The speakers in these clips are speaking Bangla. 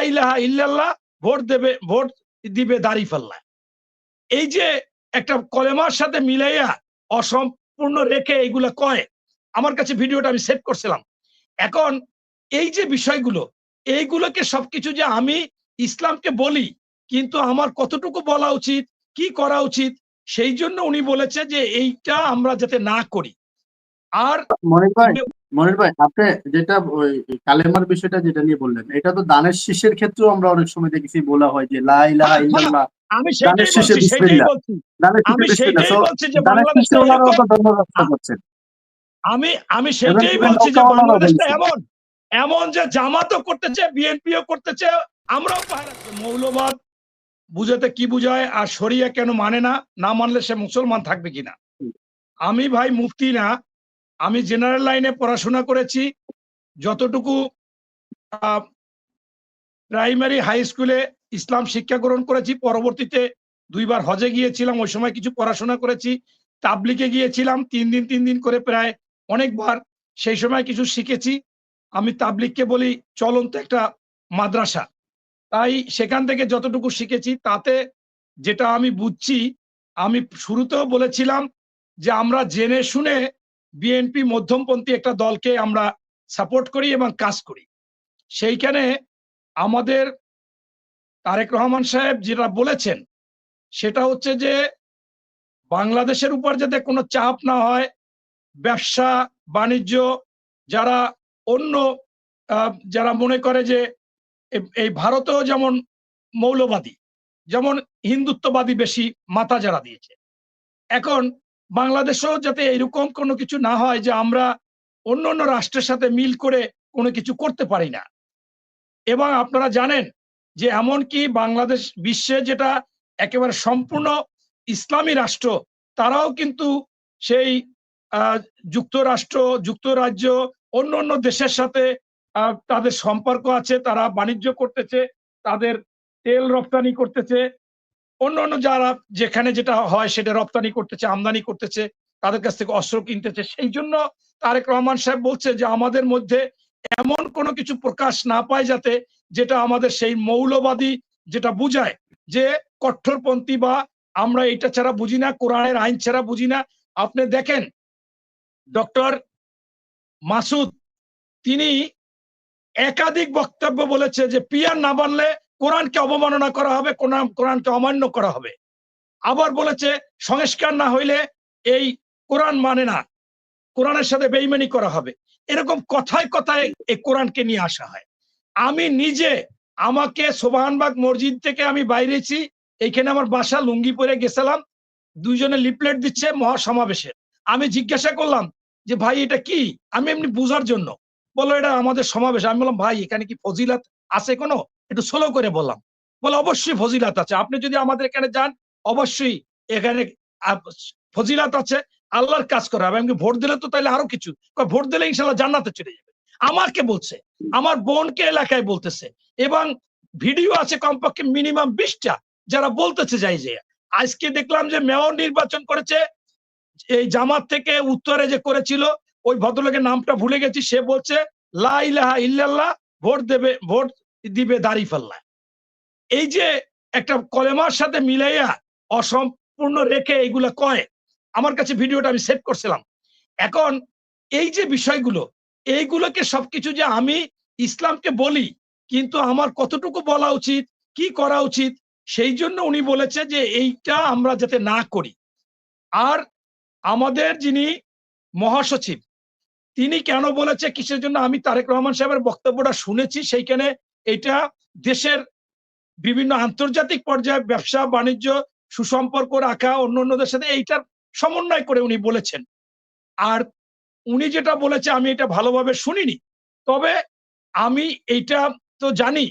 লাইলাহা ইল্লাল্লাহ ভোট দেবে ভোট দিবে দাঁড়িপাল্লা। এই যে একটা কলেমার সাথে মিলাইয়া অসম্পূর্ণ রেখে এইগুলা কয় আমার কাছে ভিডিওটা আমি সেভ করছিলাম। এখন এই যে বিষয়গুলো এইগুলোকে সবকিছু যে আমি ইসলামকে বলি কিন্তু আমার কতটুকু বলা উচিত কি করা উচিত সেই জন্য উনি বলেছে যে এইটা আমরা যাতে না করি। আর মনির ভাই আপনি যেটা ওই কালেমার বিষয়টা যেটা নিয়ে বললেন এটা তো দানের শীষের ক্ষেত্রেও আমরা অনেক সময় দেখেছি বলা হয় যে লা ইলাহা ইল্লাল্লাহ আমি সেটাই বলছি সেটাই বলছি। আমি সেটাই বলছি যে দানের বাংলাদেশটা শীষে ওনারাও এরকম- তো ধর্ম রক্ষা করছেন। আমি আমি সেটাই বলছি যে বাংলাদেশটা এমন এমন যে জামাতও করতেছে বিএনপিও করতেছে আমরাও পাহারা মৌলবাদ বুঝাতে কি বুঝায় আর শরিয়া কেন মানে না না মানলে সে মুসলমান থাকবে কিনা? আমি ভাই মুফতি না আমি জেনারেল লাইনে পড়াশোনা করেছি, যতটুকু প্রাইমারি হাই স্কুলে ইসলাম শিক্ষা গ্রহণ করেছি, পরবর্তীতে দুইবার হজে গিয়েছিলাম, ওই সময় কিছু পড়াশোনা করেছি তাবলিকে গিয়েছিলাম, তিন দিন তিন দিন করে প্রায় অনেকবার সেই সময় কিছু শিখেছি। আমি তাবলিককে বলি চলন্ত একটা মাদ্রাসা। তাই সেখান থেকে যতটুকু শিখেছি, তাতে যেটা আমি বুঝছি, আমি শুরুতেও বলেছিলাম যে আমরা জেনে শুনে বিএনপি মধ্যমপন্থী একটা দলকে আমরা সাপোর্ট করি এবং কাজ করি। সেইখানে আমাদের তারেক রহমান সাহেব যেটা বলেছেন, সেটা হচ্ছে যে বাংলাদেশের উপর যাতে কোনো চাপ না হয়, ব্যবসা, বাণিজ্য, যারা অন্য যারা মনে করে যে এই ভারতেও যেমন মৌলবাদী, যেমন হিন্দুত্ববাদী বেশি মাথা যারা দিয়েছে। এখন বাংলাদেশেও যাতে এরকম কোনো কিছু না হয় যে আমরা অন্য অন্য রাষ্ট্রের সাথে মিল করে কোনো কিছু করতে পারি না। এবং আপনারা জানেন যে এমনকি বাংলাদেশ বিশ্বে যেটা একেবারে সম্পূর্ণ ইসলামী রাষ্ট্র, তারাও কিন্তু সেই যুক্তরাষ্ট্র, যুক্তরাজ্য, অন্য অন্য দেশের সাথে তাদের সম্পর্ক আছে, তারা বাণিজ্য করতেছে, তাদের তেল রপ্তানি করতেছে অন্য অন্য যারা যেখানে যেটা হয় সেটা রপ্তানি করতেছে, আমদানি করতেছে, তাদের কাছ থেকে অস্ত্র কিনতেছে, সেই জন্য তারেক রহমান সাহেব বলছে যে আমাদের মধ্যে এমন কোনো কিছু প্রকাশ না পায় যাতে যেটা আমাদের সেই মৌলবাদী যেটা বুঝায় যে কঠোরপন্থী বা আমরা এটা ছাড়া বুঝি না, কোরআনের আইন ছাড়া বুঝি না। আপনি দেখেন, ডক্টর মাসুদ, তিনি একাধিক বক্তব্য বলেছে যে পিয়ার না বানলে কোরআনকে অবমাননা করা হবে, কোরআন, কোরআনকে অমান্য করা হবে। আবার বলেছে, সংস্কার না হইলে এই কোরআন মানে না। কোরআনের সাথে বেইমানি করা হবে। এরকম কথায় কথায় এই কোরআনকে নিয়ে আসা হয়। আমি নিজে আমাকে সোবাহানবাগ মসজিদ থেকে আমি বাইরেছি এইখানে আমার বাসা লুঙ্গি পরে গেছিলাম, দুইজনে লিপলেট দিচ্ছে মহাসমাবেশের। আমি জিজ্ঞাসা করলাম যে, ভাই, এটা কি? আমি এমনি বুঝার জন্য। বলল, এটা আমাদের সমাবেশ। আমি বললাম, ভাই, এখানে কি ফজিলাত আছে কোনো? একটু স্লো করে বললাম। বলে, অবশ্যই ফজিলাত আছে। আপনি যদি আমাদের এখানে যান, অবশ্যই এখানে ফজিলাত আছে। আল্লাহর কাজ করা হবে। আমি ভোট দিলে তো তাহলে আরও কিছু। ভোট দিলে ইনশাল্লাহ জান্নাতে চলে যাবে। আমাকে বলছে, আমার বোনকে এলাকায় বলতেছে এবং ভিডিও আছে কমপক্ষে মিনিমাম বিশটা। যারা বলতেছে যাই যে, আজকে দেখলাম যে মেয়র নির্বাচন করেছে, এই জামাত থেকে উত্তরে যে করেছিল, ওই ভদ্রলোকের নামটা ভুলে গেছি। সে বলছে, লা ইলাহা ইল্লাল্লাহ, ভোট দেবে, ভোট দিবে, দাড়ি দাঁড়িপাল্লা এই যে একটা কলেমার সাথে মিলাইয়া অসম্পূর্ণ রেখে এইগুলা কয় আমার কাছে ভিডিওটা আমি সেভ করছিলাম। এখন এই যে বিষয়গুলো, এইগুলোকে সবকিছু যে আমি ইসলামকে বলি, কিন্তু আমার কতটুকু বলা উচিত, কি করা উচিত, সেই জন্য উনি বলেছে যে এইটা আমরা যাতে না করি। আর আমাদের যিনি মহাসচিব, তিনি কেন বলেছে, কিসের জন্য আমি তারেক রহমান সাহেবের বক্তব্যটা শুনেছি, সেইখানে এটা দেশের বিভিন্ন আন্তর্জাতিক পর্যায়ে ব্যবসা, বাণিজ্য, সুসম্পর্ক রাখা, অন্য অন্যদের সাথে এইটার সমন্বয় করে উনি বলেছেন। আর উনি যেটা বলেছে আমি এটা ভালোভাবে শুনিনি। তবে আমি এইটা তো জানি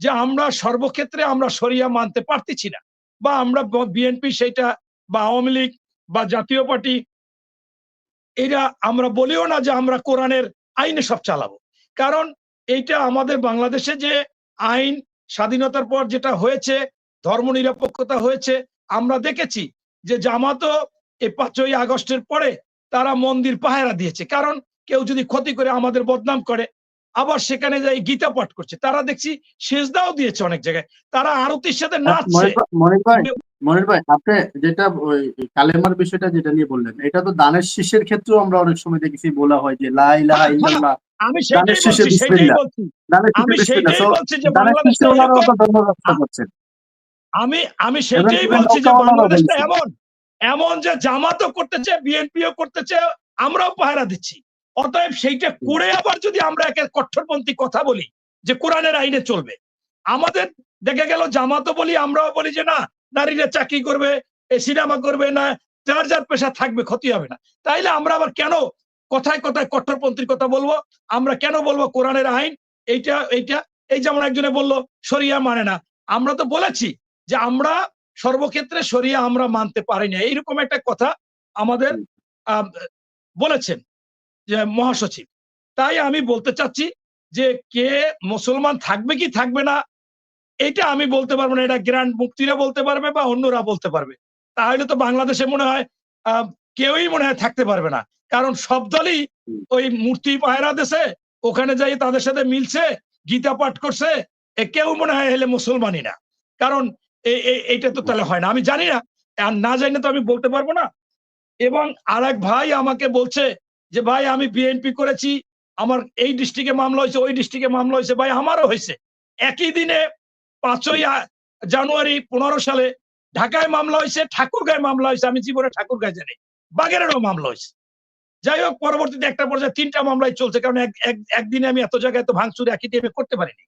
যে আমরা সর্বক্ষেত্রে আমরা সরিয়া মানতে পারতেছি না বা আমরা বিএনপি সেইটা বা আওয়ামী লীগ বা জাতীয় পার্টি এটা আমরা বলিও না যে আমরা কোরআনের আইনে সব চালাবো। কারণ এইটা আমাদের বাংলাদেশে যে আইন স্বাধীনতার পর যেটা হয়েছে ধর্ম নিরপেক্ষতা হয়েছে আমরা দেখেছি যে জামাতও এই পাঁচই আগস্টের পরে তারা মন্দির পাহারা দিয়েছে। কারণ কেউ যদি ক্ষতি করে আমাদের বদনাম করে আবার সেখানে যাই গীতা পাঠ করছে। তারা দেখছি সেজদাও দিয়েছে অনেক জায়গায়। তারা আরতির সাথে নাচছে। মনির ভাই- আপনি যেটা ওই কালেমার বিষয়টা যেটা নিয়ে বললেন এটা তো দানের শীষের ক্ষেত্রেও আমরা অনেক সময় দেখেছি বলা হয় যে লা ইলাহা ইল্লাল্লাহ। আমি সেটাই বলছি সেটাই বলছি। আমি সেটাই বলছি যে বাংলাদেশটা আমি আমি সেটাই বলছি যে বাংলাদেশটা এমন এমন যে জামাতও করতেছে বিএনপিও করতেছে আমরাও পাহারা দিচ্ছি। অতএব সেইটা করে আবার যদি আমরা একের কট্টরপন্থী কথা বলি যে কোরআনের আইনে চলবে। আমাদের দেখে গেল জামাতও বলি আমরাও বলি যে না নারীরা চাকরি করবে সিনেমা করবে না যার যার পেশা থাকবে ক্ষতি হবে না। তাইলে আমরা আবার কেন কথায় কথায় কট্টরপন্থীর কথা বলব। আমরা কেন বলব কোরআনের আইন? এইটা এইটা, এই যেমন একজনে বলল, শরিয়া মানে না। আমরা তো বলেছি যে আমরা সর্বক্ষেত্রে সরিয়া আমরা মানতে পারি না। এইরকম একটা কথা আমাদের বলেছেন যে মহাসচিব। তাই আমি বলতে চাচ্ছি যে কে মুসলমান থাকবে কি থাকবে না, এটা আমি বলতে পারব না। এটা গ্র্যান্ড মুক্তিরা বলতে পারবে বা অন্যরা বলতে পারবে। তাহলে তো বাংলাদেশে মনে হয় কেউই মনে হয় থাকতে পারবে না। কারণ সব দলই ওই মূর্তি পায়রা দেশে ওখানে যাই তাদের সাথে মিলছে গীতা পাঠ করছে কেউ মনে হয় হলে মুসলমানই না। কারণ এইটা তো তাহলে হয় না। আমি জানি না আর না জানি তো আমি বলতে পারব না। এবং আরেক ভাই আমাকে বলছে যে ভাই আমি বিএনপি করেছি আমার এই ডিস্ট্রিক্টে মামলা হয়েছে ওই ডিস্ট্রিক্টে মামলা হয়েছে ভাই আমারও হয়েছে। একই দিনে পাঁচই জানুয়ারি পনেরো সালে ঢাকায় মামলা হয়েছে ঠাকুরগাঁয় মামলা হয়েছে আমি জীবনে ঠাকুরগাঁয় জানি বাগেরেরও মামলা হয়েছে। যাই হোক, পরবর্তীতে একটা পর্যায়ে তিনটা মামলায় চলছে, কারণ এক- এক- একদিনে আমি এত জায়গায় এত ভাঙচুর একই টাইমে করতে পারিনি।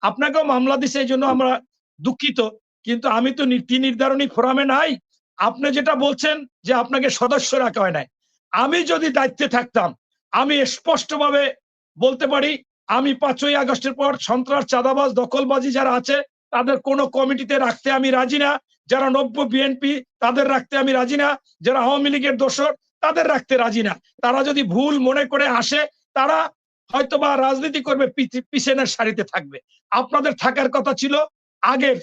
আপনাকেও মামলা দিছে, এই জন্য আমরা দুঃখিত, কিন্তু আমি তো নীতি নির্ধারণী ফোরামে নাই। আপনি যেটা বলছেন যে আপনাকে সদস্য রাখা হয় নাই, আমি যদি দায়িত্বে থাকতাম, আমি স্পষ্টভাবে বলতে পারি, আমি পাঁচই আগস্টের পর সন্ত্রাস, চাঁদাবাজ, দখলবাজি যারা আছে, তাদের কোনো কমিটিতে রাখতে আমি রাজি না। যারা নব্য বিএনপি, তাদের রাখতে আমি রাজি না। যারা আওয়ামী লীগের দোষর তাদের রাখতে রাজি না। তারা যদি ভুল মনে করে আসে, তারা হয়তো বা রাজনীতি করবে পিছ- পিছনের সারিতে থাকবে। আপনাদের থাকার কথা ছিল আগের,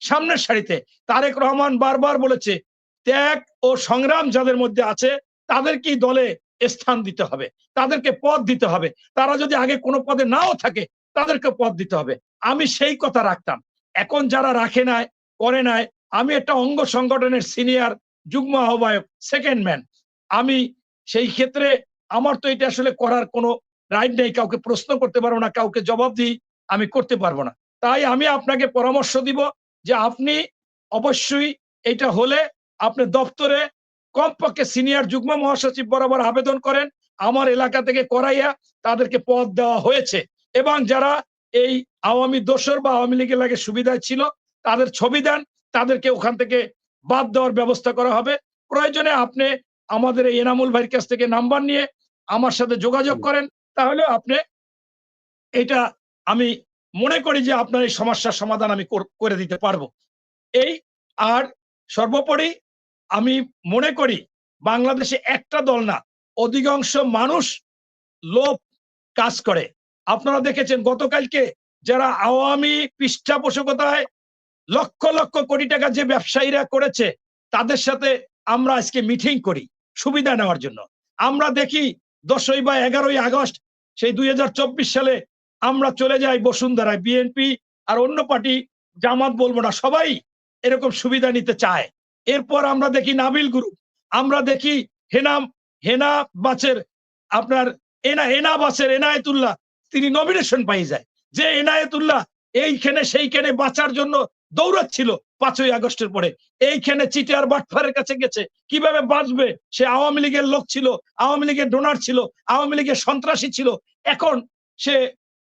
সামনের সারিতে। তারেক রহমান বারবার বলেছে, ত্যাগ ও সংগ্রাম যাদের মধ্যে আছে, তাদেরকেই দলে স্থান দিতে হবে। তাদেরকে পদ দিতে হবে। তারা যদি আগে কোনো পদে নাও থাকে, তাদেরকে পদ দিতে হবে। আমি সেই কথা রাখতাম। এখন যারা রাখে নাই, করে নাই, আমি একটা অঙ্গ সংগঠনের সিনিয়র যুগ্ম আহ্বায়ক সেকেন্ড ম্যান আমি সেই ক্ষেত্রে আমার তো এটা আসলে করার কোনো রাইট নেই, কাউকে প্রশ্ন করতে পারব না, কাউকে জবাব দিই, আমি করতে পারব না। তাই আমি আপনাকে পরামর্শ দিব যে আপনি অবশ্যই এটা হলে আপনি দপ্তরে কমপক্ষে সিনিয়র যুগ্ম মহাসচিব বরাবর আবেদন করেন। আমার এলাকা থেকে করাইয়া তাদেরকে পদ দেওয়া হয়েছে এবং যারা এই আওয়ামী দোসর বা আওয়ামী লীগের লাগে সুবিধায় ছিল, তাদের ছবি দেন, তাদেরকে ওখান থেকে বাদ দেওয়ার ব্যবস্থা করা হবে। প্রয়োজনে আপনি আমাদের এই এনামুল ভাইয়ের কাছ থেকে নাম্বার নিয়ে আমার সাথে যোগাযোগ করেন তাহলে আপনি এটা আমি মনে করি যে আপনার এই সমস্যার সমাধান আমি কর- করে দিতে পারব। এই আর সর্বোপরি আমি মনে করি বাংলাদেশে একটা দল না অধিকাংশ মানুষ লোভ কাজ করে। আপনারা দেখেছেন গতকালকে যারা আওয়ামী পৃষ্ঠপোষকতায় লক্ষ লক্ষ কোটি টাকা যে ব্যবসায়ীরা করেছে তাদের সাথে আমরা আজকে মিটিং করি। সুবিধা নেওয়ার জন্য। আমরা দেখি দশই বা এগারোই আগস্ট, সেই দুই হাজার চব্বিশ সালে আমরা চলে যাই বসুন্ধরায়। বিএনপি আর অন্য পার্টি, জামাত বলব না, সবাই এরকম সুবিধা নিতে চায়। এরপর আমরা দেখি নাবিল গ্রুপ আমরা দেখি হেনাম হেনা বাসের আপনার এনা এনা বাসের এনায়েতুল্লাহ, তিনি নমিনেশন পাই যায়। যে এনায়েতুল্লাহ, এইখানে সেইখানে বাঁচার জন্য দৌড়াচ্ছিল পাঁচই আগস্টের পরে। এইখানে চিটার বাটফারের কাছে গেছে। কীভাবে বাঁচবে? সে আওয়ামী লীগের লোক ছিল, আওয়ামী লীগের ডোনার ছিল, আওয়ামী লীগের সন্ত্রাসী ছিল। এখন সে,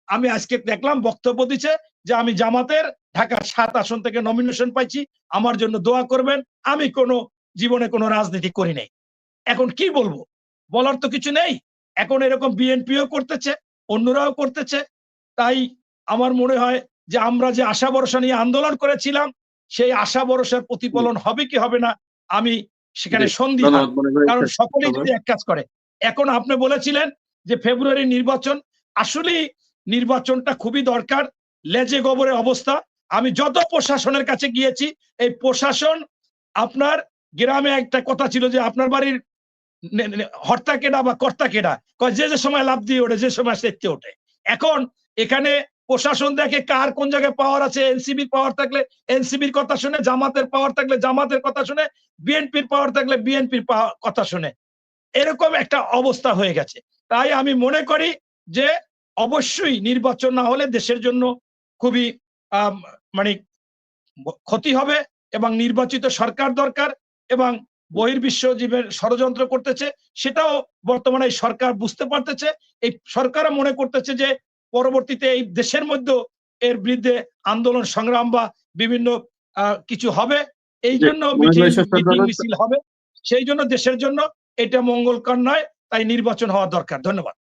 আমি আজকে দেখলাম, বক্তব্য দিচ্ছে যে আমি জামাতের ঢাকার সাত আসন থেকে নমিনেশন পাইছি, আমার জন্য দোয়া করবেন, আমি কোনো জীবনে কোনো রাজনীতি করি নাই। এখন কি বলব? বলার তো কিছু নেই। এখন এরকম বিএনপিও করতেছে, অন্যরাও করতেছে। তাই আমার মনে হয় যে আমরা যে আশা ভরসা নিয়ে আন্দোলন করেছিলাম সেই আশা ভরসার প্রতিফলন হবে কি হবে না আমি সেখানে সন্ধি ধন্যবাদ কারণ সকলেই যদি এক কাজ করে। এখন আপনি বলেছিলেন যে ফেব্রুয়ারি নির্বাচন আসলেই নির্বাচনটা খুবই দরকার লেজে গোবরে অবস্থা। আমি যত প্রশাসনের কাছে গিয়েছি এই প্রশাসন আপনার গ্রামে একটা কথা ছিল যে আপনার বাড়ির হর্তা কেডা বা কর্তা কেডা? যে যে সময় লাভ দিয়ে ওঠে যে সময় সেচতে ওঠে। এখন এখানে প্রশাসন দেখে কার কোন জায়গায় পাওয়ার আছে? এনসিবির পাওয়ার থাকলে এনসিবির কথা শুনে, জামাতের পাওয়ার থাকলে জামাতের কথা শুনে বিএনপির পাওয়ার থাকলে বিএনপির কথা শুনে। এরকম একটা অবস্থা হয়ে গেছে। তাই আমি মনে করি যে অবশ্যই নির্বাচন না হলে দেশের জন্য খুবই মানে ক্ষতি হবে এবং নির্বাচিত সরকার দরকার এবং বহির্বিশ্ব জীবের ষড়যন্ত্র করতেছে। সেটাও বর্তমানে সরকার বুঝতে পারতেছে। এই সরকারও মনে করতেছে যে পরবর্তীতে এই দেশের মধ্যে এর বিরুদ্ধে আন্দোলন সংগ্রাম বা বিভিন্ন আহ, কিছু হবে। এই জন্য। মিছিল হবে। সেই জন্য দেশের জন্য এটা মঙ্গলকর নয় তাই নির্বাচন হওয়া দরকার। ধন্যবাদ।